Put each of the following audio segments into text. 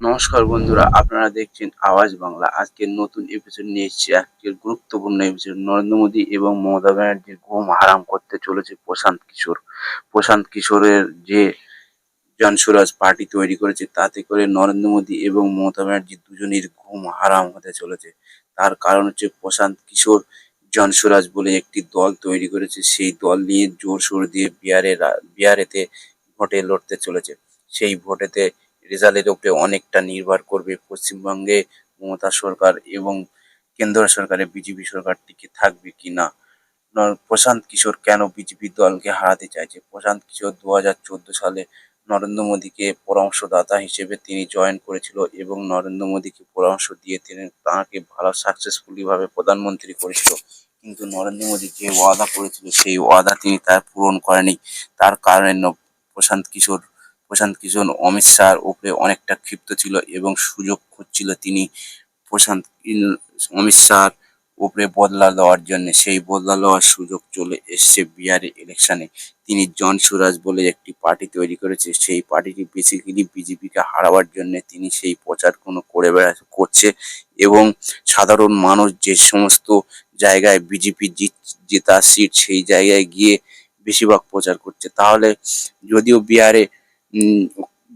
নমস্কার বন্ধুরা, আপনারা দেখছেন আওয়াজ বাংলা। আজকের নতুন এপিসোড নিয়ে এসেছি। আজকের গুরুত্বপূর্ণ এপিসোড নরেন্দ্র মোদী এবং মমতা ব্যানার্জির ঘুম হারাম করতে চলেছে প্রশান্ত কিশোর। প্রশান্ত কিশোরের যে জনসুরাজ পার্টি তৈরি করেছে, তাতে করে নরেন্দ্র মোদী এবং মমতা ব্যানার্জি দুজনের ঘুম হারাম হতে চলেছে। তার কারণ হচ্ছে প্রশান্ত কিশোর জনসুরাজ বলে একটি দল তৈরি করেছে। সেই দল নিয়ে জোর সোর দিয়ে বিহারে বিহারেতে ভোটে লড়তে চলেছে। সেই ভোটেতে রেজাল্টের উপরে অনেকটা নির্ভর করবে পশ্চিমবঙ্গে মমতা সরকার এবং কেন্দ্র সরকারে বিজেপি সরকার টিকে থাকবে কি না। প্রশান্ত কিশোর কেন বিজেপি দলকে হারাতে চাইছে? প্রশান্ত কিশোর দু হাজার চোদ্দ সালে নরেন্দ্র মোদীকে পরামর্শদাতা হিসেবে তিনি জয়েন করেছিল এবং নরেন্দ্র মোদীকে পরামর্শ দিয়ে তিনি তাঁকে ভালো সাকসেসফুলি ভাবে প্রধানমন্ত্রী করেছিল। কিন্তু নরেন্দ্র মোদী যে ওয়াদা করেছিল, সেই ওয়াদা তিনি তার পূরণ করেনি। তার কারণে প্রশান্ত কিশোর প্রশান্ত কিশোর, অমিত শাহর উপরে অনেকটা ক্ষিপ্ত ছিল এবং সুযোগ খুঁজছিল তিনি প্রশান্ত অমিত শাহর উপরে বদলা দেওয়ার জন্য। সেই বদলা দেওয়ার সুযোগ চলে এসছে বিহারে ইলেকশনে তিনি জন সুরাজ বলে একটি পার্টি তৈরি করেছে। সেই পার্টিটি বেসিক্যালি বিজেপিকে হারাবার জন্য তিনি সেই প্রচার কোনো করে বেড়া করছে এবং সাধারণ মানুষ যে সমস্ত জায়গায় বিজেপি জিত জেতা সিট সেই জায়গায় গিয়ে বেশিরভাগ প্রচার করছে। তাহলে যদিও বিহারে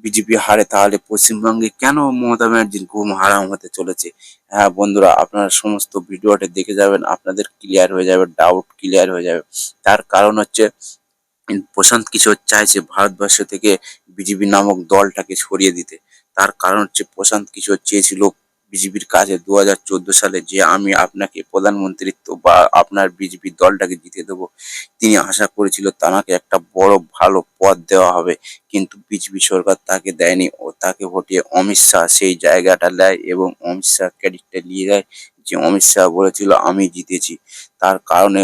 বিজেপি হারে তাহলে পশ্চিমবঙ্গে কেন মমতা ব্যানার্জির ঘুম হারাম হতে চলেছে? হ্যাঁ বন্ধুরা, আপনারা সমস্ত ভিডিওটা দেখে যাবেন, আপনাদের ক্লিয়ার হয়ে যাবে ডাউট ক্লিয়ার হয়ে যাবে। তার কারণ হচ্ছে, প্রশান্ত কিশোর চাইছে ভারতবর্ষ থেকে বিজেপি নামক দলটাকে সরিয়ে দিতে। তার কারণ হচ্ছে, প্রশান্ত কিশোর চেয়েছিল বিজেপির কাছে দু হাজার চোদ্দ সালে যে আমি আপনাকে প্রধানমন্ত্রিত্ব বা আপনার বিজেপি দলটাকে জিতে দেবো, তিনি আশা করেছিল তাকে একটা বড় ভালো পদ দেওয়া হবে। কিন্তু বিজেপি সরকার তাকে দেয়নি ও তাকে হটিয়ে অমিত শাহ সেই জায়গাটা নেয় এবং অমিত শাহ ক্রেডিটটা নিয়ে যায় যে অমিত শাহ বলেছিল, আমি জিতেছি। তার কারণে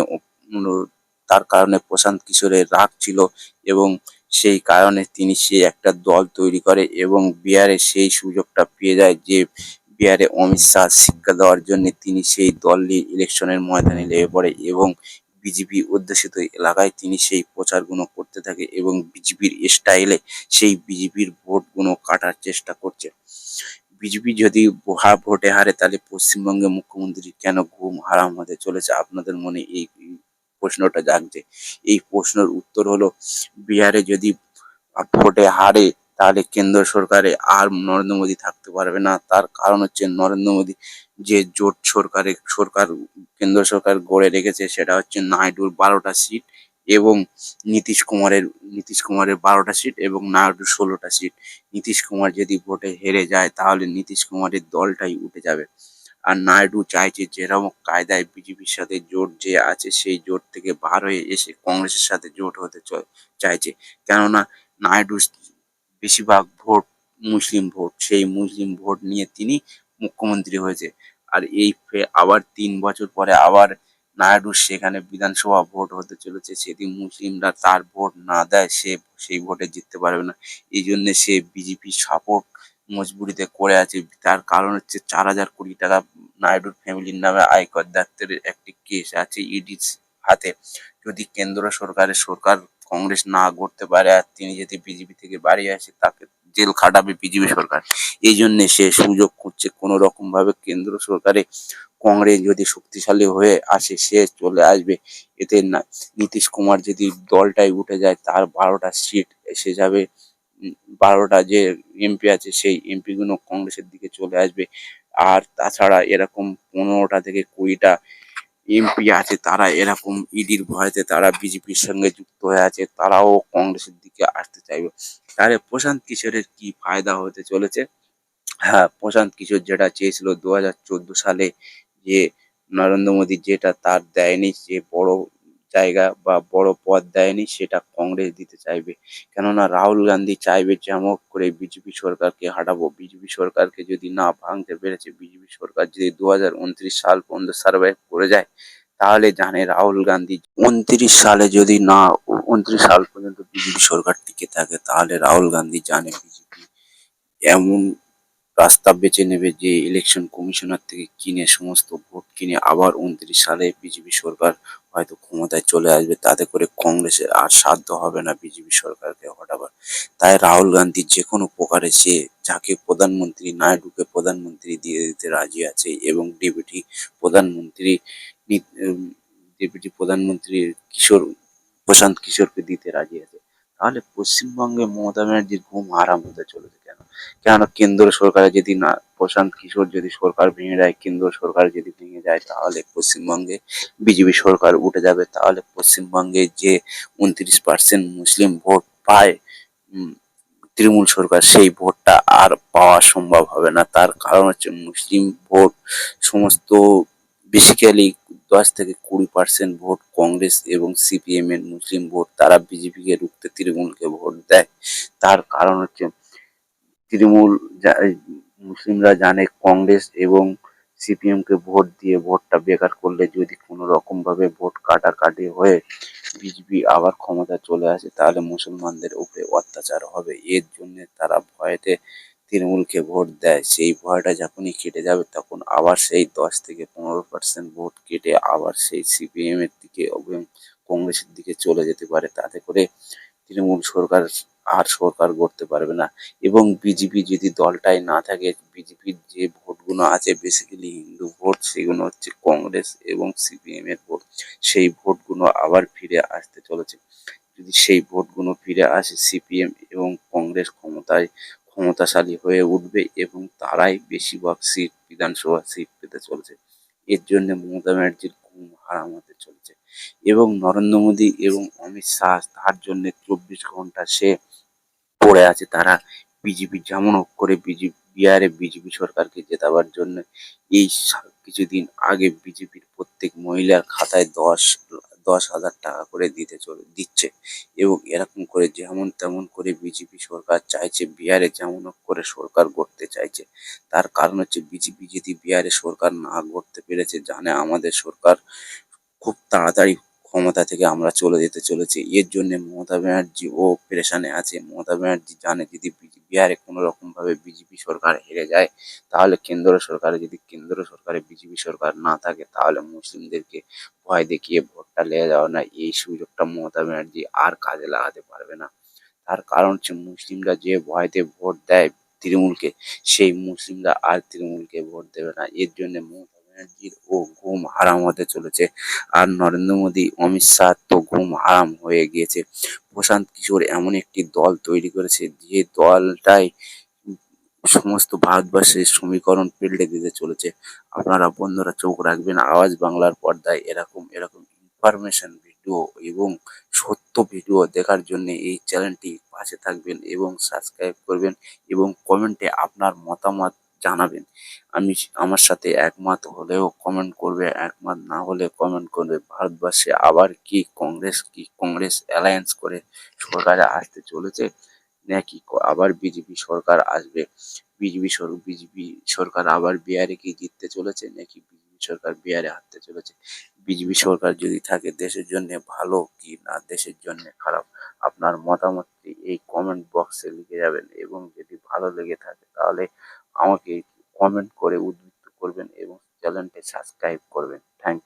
তার কারণে প্রশান্ত কিশোরের রাগ ছিল এবং সেই কারণে তিনি সেই একটা দল তৈরি করে এবং বিহারে সেই সুযোগটা পেয়ে যায় যে বিহারে অমিত শাহ শিক্ষা দেওয়ার জন্য তিনি সেই দল নিয়ে ইলেকশনের ময়দানে লেগে পড়ে এবং বিজেপি অধ্যুষিত এলাকায় তিনি সেই প্রচারগুলো করতে থাকে এবং বিজেপির স্টাইলে সেই বিজেপির ভোটগুলো কাটার চেষ্টা করছে। বিজেপি যদি ভোটে হারে তাহলে পশ্চিমবঙ্গে মুখ্যমন্ত্রী কেন ঘুম হারাম হতে চলেছে? আপনাদের মনে এই প্রশ্নটা জাগছে। এই প্রশ্নের উত্তর হলো, বিহারে যদি ভোটে হারে তাহলে কেন্দ্র সরকারে আর নরেন্দ্র মোদী থাকতে পারবে না। তার কারণ হচ্ছে নরেন্দ্র মোদী যে জোট সরকারে, সরকার, কেন্দ্র সরকার গড়ে রেখেছে সেটা হচ্ছে নাইডুর বারোটা সিট এবং নীতিশ কুমারের নীতিশ কুমারের বারোটা সিট এবং নাইডুর ষোলোটা সিট। নীতিশ কুমার যদি ভোটে হেরে যায় তাহলে নীতিশ কুমারের দলটাই উঠে যাবে। আর নাইডু চাইছে যেরকম কায়দায় বিজেপির সাথে জোট যে আছে সেই জোট থেকে বার হয়ে এসে কংগ্রেসের সাথে জোট হতে চাইছে। কেননা নাইডু বেশিরভাগ ভোট মুসলিম ভোট, সেই মুসলিম ভোট নিয়ে তিনি মুখ্যমন্ত্রী হয়েছে। আর এই আবার তিন বছর পরে আবার নাইডুর সেখানে বিধানসভা ভোট হতে চলেছে। সেদিন মুসলিমরা তার ভোট না দেয়, সে সেই ভোটে জিততে পারবে না। এই জন্য সে বিজেপি সাপোর্ট মজবুরিতে করে আছে। তার কারণ হচ্ছে চার হাজার কোটি টাকা নাইডুর ফ্যামিলির নামে আয়কর, দপ্তরের একটি কেস আছে ইডির হাতে। যদি কেন্দ্র সরকারের সরকার কংগ্রেস না করতে পারে আর তিনি যদি বিজেপি থেকে বাড়ি আসে, তাকে জেল খাটাবে বিজেপি সরকার। এই জন্য সে সুযোগ করছে কোনো রকম ভাবে কেন্দ্র সরকারে। কংগ্রেস যদি শক্তিশালী হয়ে আসে, সে চলে আসবে। এতে না, নীতিশ কুমার যদি দলটাই উঠে যায়, তার বারোটা সিট এসে যাবে। বারোটা যে এমপি আছে, সেই এমপিগুলো কংগ্রেসের দিকে চলে আসবে। আর তাছাড়া এরকম পনেরোটা থেকে কুড়িটা এমপি আছে, তারা এরকম ইডির ভয়তে তারা বিজেপির সঙ্গে যুক্ত হয়ে আছে, তারাও কংগ্রেসের দিকে আসতে চাইবে। তাহলে প্রশান্ত কিশোরের কি ফায়দা হতে চলেছে? হ্যাঁ প্রশান্ত কিশোর যেটা চেয়েছিল দু হাজার চোদ্দ সালে যে নরেন্দ্র মোদী যেটা তার দেয়নি, যে বড় জায়গা বা বড় পদ দেয়নি, সেটা কংগ্রেস দিতে চাইবে। কেননা রাহুল গান্ধী চাইবে যেমন করে বিজেপি সরকারকে হাঁটাবো বিজেপি সরকারকে যদি না ভাঙতে পেরেছে, বিজেপি সরকার যদি দু হাজার উনত্রিশ সাল পর্যন্ত সার্ভাইভ করে যায়, তাহলে জানে রাহুল গান্ধী উনত্রিশ সালে যদি না, উনত্রিশ সাল পর্যন্ত বিজেপি সরকার টিকে থাকে, তাহলে রাহুল গান্ধী জানে বিজেপি এমন রাস্তা বেছে নেবে যে ইলেকশন কমিশনার থেকে কিনে সমস্ত ভোট কিনে আবার উনত্রিশ সালে বিজেপি সরকার হয়তো ক্ষমতায় চলে আসবে। তাতে করে কংগ্রেসের আর সাধ্য হবে না বিজেপি সরকারকে হটাবার। তাই রাহুল গান্ধী যে কোনো প্রকারে সে যাকে প্রধানমন্ত্রী নাইডুকে প্রধানমন্ত্রী দিয়ে দিতে রাজি আছে এবং ডেপুটি প্রধানমন্ত্রী ডেপুটি প্রধানমন্ত্রী কিশোর, প্রশান্ত কিশোরকে দিতে রাজি আছে। তাহলে পশ্চিমবঙ্গে মমতা ব্যানার্জির ঘুম হারাম হতে চলেছে কেন? কেননা কেন্দ্র সরকারে যদি না, প্রশান্ত কিশোর যদি সরকার ভেঙে যায় কেন্দ্র সরকার যদি ভেঙে যায়, তাহলে পশ্চিমবঙ্গে বিজেপি সরকার উঠে যাবে। তাহলে পশ্চিমবঙ্গে যে উনত্রিশ পার্সেন্ট মুসলিম ভোট পায় তৃণমূল সরকার সেই ভোটটা আর পাওয়া সম্ভব হবে না। তার কারণ হচ্ছে মুসলিম ভোট সমস্ত বেসিক্যালি দশ থেকে কুড়ি পার্সেন্ট ভোট কংগ্রেস এবং সিপিএম এর মুসলিম ভোট, তারা বিজেপিকে রুখতে তৃণমূলকে ভোট দেয়। তার কারণ হচ্ছে তৃণমূল মুসলিমরা জানে কংগ্রেস এবং সিপিএম কে ভোট দিয়ে ভোটটা বেকার করলে যদি কোনো রকম ভাবে ভোট কাটাকাটি হয়ে বিজেপি আবার ক্ষমতা চলে আসে, তাহলে মুসলমানদের উপরে অত্যাচার হবে। এর জন্য তারা ভয়েতে তৃণমূলকে ভোট দেয়। সেই ভয়টা যখনই কেটে যাবে, তখন আবার সেই দশ থেকে পনেরো পার্সেন্ট ভোট কেটে আবার সেই সিপিএম এর দিকে কংগ্রেসের দিকে চলে যেতে পারে। তাতে করে তৃণমূল সরকার আর সরকার গড়তে পারবে না। এবং বিজেপি যদি দলটাই না থাকে বিজেপির যে ভোটগুলো আছে বেসিক্যালি হিন্দু ভোট, সেগুলো হচ্ছে কংগ্রেস এবং সিপিএম এর ভোট। সেই ভোটগুলো আবার ফিরে আসতে চলেছে। যদি সেই ভোটগুলো ফিরে আসে সিপিএম এবং কংগ্রেস ক্ষমতায়, ক্ষমতাশালী হয়ে উঠবে এবং তারাই বেশিরভাগ সিট, বিধানসভা সিট পেতে চলেছে। এর জন্য মমতা ব্যানার্জির ঘুম হারাম হতে চলেছে। এবং নরেন্দ্র মোদী এবং অমিত শাহ, তার জন্য চব্বিশ ঘণ্টা সে পড়ে আছে, তারা বিজেপি যেমন করে বিজেপি বিহারে বিজেপি সরকারকে জেতাবার জন্য এই কিছুদিন আগে বিজেপির প্রত্যেক মহিলার খাতায় দশ দশ হাজার টাকা করে দিতে চলে, দিচ্ছে। এবং এরকম করে যেমন তেমন করে বিজেপি সরকার চাইছে বিহারে যেমন করে সরকার গড়তে চাইছে। তার কারণ হচ্ছে বিজেপি যদি বিহারে সরকার না গড়তে পেরেছে, জানে আমাদের সরকার খুব তাড়াতাড়ি ক্ষমতা থেকে আমরা চলে যেতে চলেছি। এর জন্য মমতা ব্যানার্জি ও পেরেশানে আছে। মমতা ব্যানার্জি জানে যদি বিহারে কোনো রকম ভাবে বিজেপি সরকার হেরে যায়, তাহলে কেন্দ্র সরকারে যদি কেন্দ্র সরকারে বিজেপি সরকার না থাকে, তাহলে মুসলিমদেরকে ভয় দেখিয়ে ভোটটা লেগে যাওয়া না। এই সুযোগটা মমতা ব্যানার্জি আর কাজে লাগাতে পারবে না। তার কারণ হচ্ছে মুসলিমরা যে ভয়তে ভোট দেয় তৃণমূলকে, সেই মুসলিমরা আর তৃণমূলকে ভোট দেবে না। এর জন্য মমতা ব্যানার্জির ও ঘুম হারাম হতে চলেছে। আর নরেন্দ্র মোদী, অমিত শাহ তো ঘুম হারাম হয়ে গিয়েছে। প্রশান্ত কিশোর এমন একটি দল তৈরি করেছে, যে দলটাই সমস্ত ভারতবর্ষের সমীকরণ পাল্টে দিতে চলেছে। আপনারা বন্ধুরা চোখ রাখবেন, আওয়াজ বাংলার পর্দায় এরকম এরকম ইনফরমেশন ভিডিও এবং সত্য ভিডিও দেখার জন্য এই চ্যানেলটি পাশে থাকবেন এবং সাবস্ক্রাইব করবেন এবং কমেন্টে আপনার মতামত জানাবেন। আমি আমার সাথে একমত হলেও কমেন্ট করবে, একমত না হলে কমেন্ট করবে। ভারতবর্ষে আবার কি কংগ্রেস কি কংগ্রেস অ্যালায়েন্স করে সরকারে আসতে চলেছে, নাকি আবার বিজেপি সরকার আসবে? বিজেপি বিজেপি সরকার আবার বিহারে কি জিততে চলেছে, নাকি বিজেপি সরকার বিহারে হারতে চলেছে? বিজেপি সরকার যদি থাকে দেশের জন্য ভালো কি না দেশের জন্য খারাপ? আপনার মতামতটি এই কমেন্ট বক্সে লিখে যাবেন এবং যদি ভালো লেগে থাকে তাহলে আমাকে কমেন্ট করে উদ্বুদ্ধ করবেন এবং চ্যানেলটি সাবস্ক্রাইব করবেন। Thank you